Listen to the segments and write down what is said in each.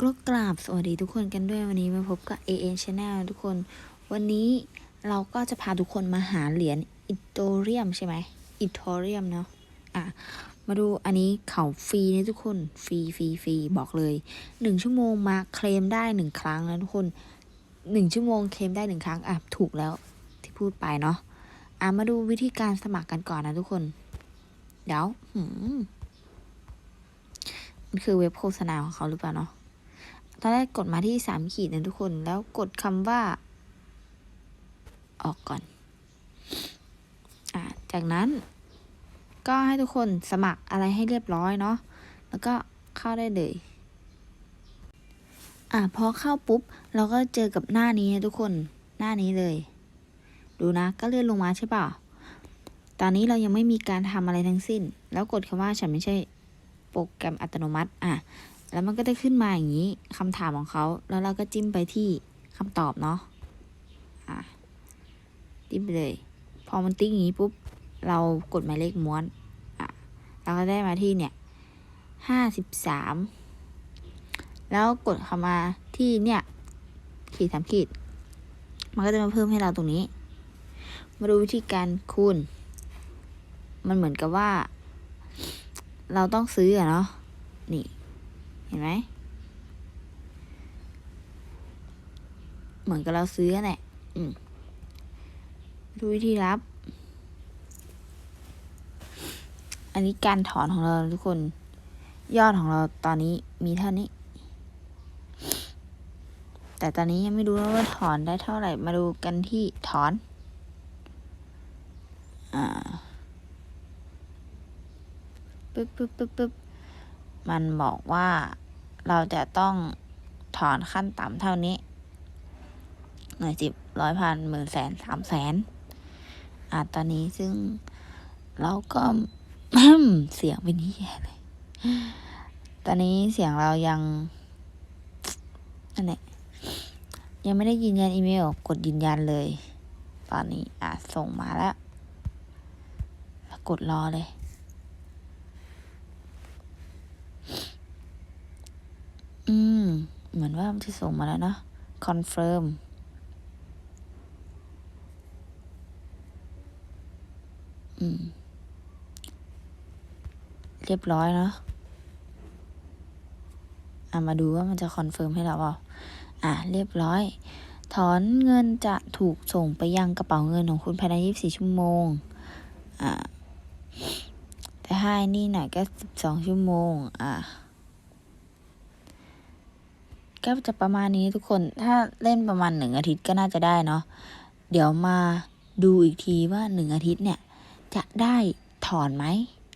ก็กราบสวัสดีทุกคนกันด้วยวันนี้มาพบกับ AN Channel ทุกคน วันนี้เราก็จะพาทุกคนมาหาเหรียญอิโตเรียมใช่ไหมอิโตเรียมเนาะอะ มาดูอันนี้เขาฟรีนะทุกคนฟรีฟรีฟรีบอกเลยหนึ่งชั่วโมงมาเคลมได้หนึ่งครั้งนะทุกคนหนึ่งชั่วโมงเคลมได้หนึ่งครั้งอะถูกแล้วที่พูดไปเนาะอะมาดูวิธีการสมัครกันก่อนนะทุกคน เดี๋ยวหืมมันคือเว็บโฆษณาของเขาหรือเปล่าเนาะ ตอนแรกกดมาที่สามขีดนะทุกคน แล้วกดคำว่า ออกก่อนอ่าจากนั้น ก็ให้ทุกคนสมัครอะไรให้เรียบร้อยเนาะ แล้วก็เข้าได้เลยอ่าพอเข้าปุ๊บ เราก็เจอกับหน้านี้นะทุกคน หน้านี้เลย ดูนะ ก็เลื่อนลงมาใช่ป่าตอนนี้เรายังไม่มีการทำอะไรทั้งสิ้น แล้วกดคำว่าฉันไม่ใช่โปรแกรมอัตโนมัติ อะ แล้วมันก็จะขึ้นมาอย่างนี้คำถามของเขา แล้วเราก็จิ้มไปที่คำตอบเนาะอะจิ้มไปเลย พอมันติ๊กอย่างนี้ปุ๊บ เรากดหมายเลขม้วน อะ เราก็ได้มาที่เนี่ยห้าสิบสามแล้วกดเข้ามาที่เนี่ย ขีดสามขีด มันก็จะมาเพิ่มให้เราตรงนี้ มาดูวิธีการคูณ มันเหมือนกับว่า เราต้องซื้ออะเนาะนี่ ห็นไหม เหมือนกับเราซื้อแหละอืมดูวิธีรับ อันนี้การถอนของเราทุกคน ยอดของเราตอนนี้มีเท่านี้ แต่ตอนนี้ยังไม่รู้ว่าถอนได้เท่าไหร่ มาดูกันที่ถอน อ่าปึ๊บปึ๊บปึ๊บปึ๊บมันบอกว่า เราจะต้องถอนขั้นต่ำเท่านี้ หน่วยสิบร้อยพันหมื่นแสนสามแสนอะตอนนี้ซึ่งเราก็ เสียงเป็นที่แย่เลย ตอนนี้เสียงเรายังนั่นแหละยังไม่ได้ยืนยันอีเมล กดยืนยันเลย ตอนนี้อะส่งมาแล้วแล้วกดรอเลย อืม เหมือนว่ามันจะส่งมาแล้วเนาะคอนเฟิร์มอืม เรียบร้อยเนาะอะมาดูว่ามันจะคอนเฟิร์มให้เราเปล่าอะ เรียบร้อย ถอนเงินจะถูกส่งไปยังกระเป๋าเงินของคุณภายใน 24 ชั่วโมง อะแต่ถ้าไอ้นี่หน่อยก็ 12 ชั่วโมง อะ ก็จะประมาณนี้ทุกคน ถ้าเล่นประมาณหนึ่งอาทิตย์ก็น่าจะได้เนาะ เดี๋ยวมาดูอีกทีว่าหนึ่งอาทิตย์เนี่ย จะได้ถอนไหม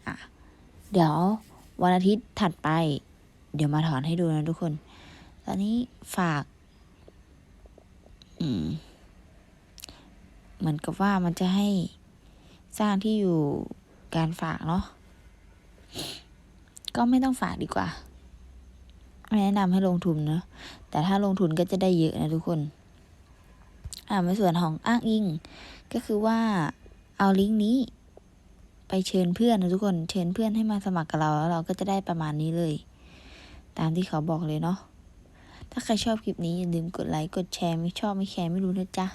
อะ เดี๋ยววันอาทิตย์ถัดไป เดี๋ยวมาถอนให้ดูนะทุกคน ตอนนี้ฝาก อืม เหมือนกับว่ามันจะให้สร้างที่อยู่การฝากเนาะ ก็ไม่ต้องฝากดีกว่า ไม่แนะนำให้ลงทุนนะ แต่ถ้าลงทุนก็จะได้เยอะนะทุกคน อ่าในส่วนของอ้างอิง ก็คือว่าเอาลิงก์นี้ ไปเชิญเพื่อนนะทุกคน เชิญเพื่อนให้มาสมัครกับเราแล้วเราก็จะได้ประมาณนี้เลย ตามที่เขาบอกเลยเนาะ ถ้าใครชอบคลิปนี้อย่าลืมกดไลค์ กดแชร์ ไม่ชอบไม่แคร์ไม่รู้นะจ๊ะ